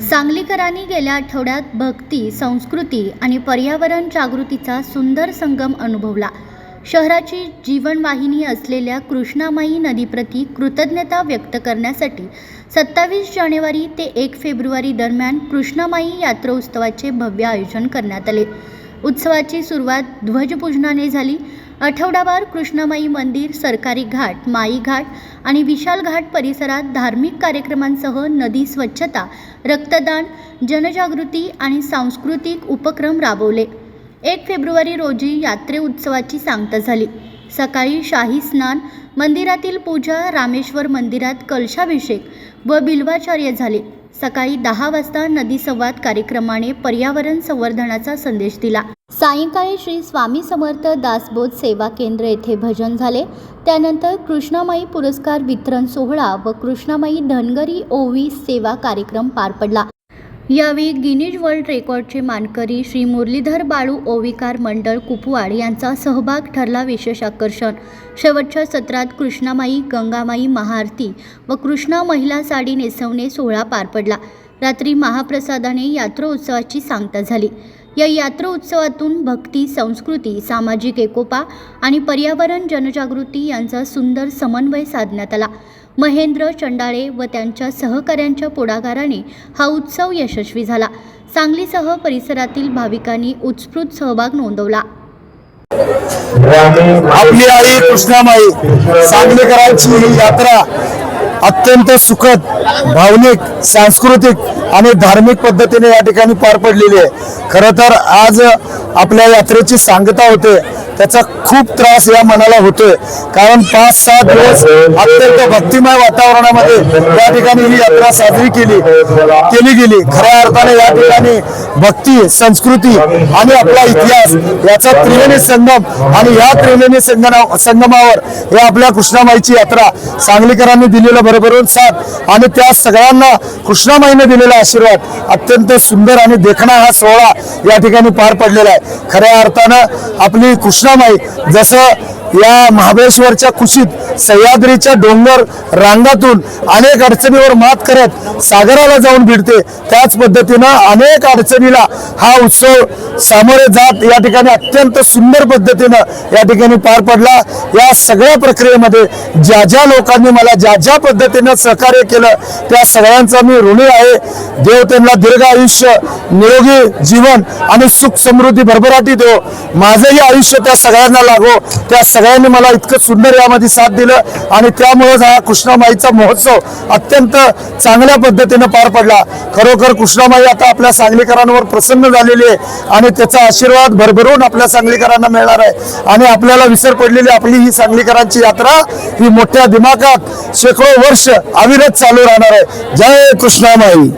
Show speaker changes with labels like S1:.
S1: सांगलीकरांनी गेल्या आठवड्यात भक्ती संस्कृती आणि पर्यावरण जागृतीचा सुंदर संगम अनुभवला. शहराची जीवनवाहिनी असलेल्या कृष्णामाई नदीप्रती कृतज्ञता व्यक्त करण्यासाठी सत्तावीस जानेवारी ते एक फेब्रुवारी दरम्यान कृष्णामाई यात्रोत्सवाचे भव्य आयोजन करण्यात आले. उत्सवाची सुरुवात ध्वजपूजनाने झाली. आठवडाभर कृष्णमाई मंदिर सरकारी घाट माई घाट आणि विशाल घाट परिसरात धार्मिक कार्यक्रमांसह नदी स्वच्छता रक्तदान जनजागृती आणि सांस्कृतिक उपक्रम राबवले. एक फेब्रुवारी रोजी यात्रे उत्सवाची सांगता झाली. सकाळी शाही स्नान मंदिरातील पूजा रामेश्वर मंदिरात कलशाभिषेक व बिल्वाचार्य झाले. सकाळी दहा वाजता नदी संवाद कार्यक्रमाने पर्यावरण संवर्धनाचा संदेश दिला. सायंकाळी श्री स्वामी समर्थ दासबोध सेवा केंद्र येथे भजन झाले. त्यानंतर कृष्णामाई पुरस्कार वितरण सोहळा व कृष्णामाई धनगरी ओवी सेवा कार्यक्रम पार पडला. यावेळी गिनीज वर्ल्ड रेकॉर्डचे मानकरी श्री मुरलीधर बाळू ओविकार मंडळ कुपवाड यांचा सहभाग ठरला विशेष आकर्षण. शेवटच्या सत्रात कृष्णामाई गंगामाई महाआरती व कृष्णा महिला साडी नेसवणे सोहळा पार पडला. रात्री महाप्रसादाने यात्रा उत्सवाची सांगता झाली. या यात्रा उत्सवातून भक्ती संस्कृती सामाजिक एकोपा आणि पर्यावरण जनजागृती यांचा सुंदर समन्वय साधण्यात आला. महेंद्र चंडाळे व त्यांच्या सहकाऱ्यांच्या पुढाकाराने हा उत्सव यशस्वी झाला. सांगलीसह परिसरातील भाविकांनी उत्स्फूर्त सहभाग नोंदवला.
S2: आपली आई कृष्णामाई सांगलीकरांची ही यात्रा अत्यंत सुखद भावनिक सांस्कृतिक आणि धार्मिक पद्धतीने या ठिकाणी पार पडलेली आहे. खरं तर आज आपल्या यात्रेची सांगता होते. त्याचा खूप त्रास या मनाला होतोय. कारण पाच सहा दिवस अत्यंत भक्तिमय वातावरणामध्ये या ठिकाणी ही यात्रा साजरी केली केली गेली. खऱ्या अर्थाने या ठिकाणी भक्ती संस्कृती आणि आपला इतिहास याचा त्रिवेणी संगम आणि या त्रिवेणी संगमा संगमावर हे आपल्या कृष्णामाईची यात्रा सांगलीकरांनी दिलेलं भरभरून साथ आणि त्या सगळ्यांना कृष्णामाईने दिलेला आशीर्वाद. अत्यंत सुंदर आणि देखणा हा सोहळा या ठिकाणी पार पडलेला आहे. खऱ्या अर्थानं आपली कृष्णामाई जसं या महाबळेश्वरच्या कुशीत सह्याद्रीच्या डोंगर रांगातून अनेक अडचणीवर मात करत सागराला जाऊन भिडते. त्याच पद्धतीनं अनेक अडचणीला हा उत्सव सामोरे जात या ठिकाणी अत्यंत सुंदर पद्धतीनं या ठिकाणी पार पडला. या सगळ्या प्रक्रियेमध्ये ज्या ज्या लोकांनी मला ज्या ज्या पद्धतीनं सहकार्य केलं त्या सगळ्यांचा मी ऋणी आहे. देव त्यांना दीर्घ आयुष्य निरोगी जीवन आणि सुख समृद्धी भरभराटी देव. माझंही आयुष्य त्या सगळ्यांना लागो. त्या सगळ्यांनी मला इतकं सुंदर यामध्ये साथ दिली. दिलं आणि त्यामुळेच हा कृष्णामाईचा महोत्सव अत्यंत चांगल्या पद्धतीनं पार पडला. खरोखर कृष्णामाई आता आपल्या सांगलीकरांवर प्रसन्न झालेली आहे आणि त्याचा आशीर्वाद भरभरून आपल्या सांगलीकरांना मिळणार आहे. आणि आपल्याला विसर पडलेली आपली ही सांगलीकरांची यात्रा ही मोठ्या दिमागात शेकडो वर्ष अविरत चालू राहणार आहे. जय कृष्णामाई.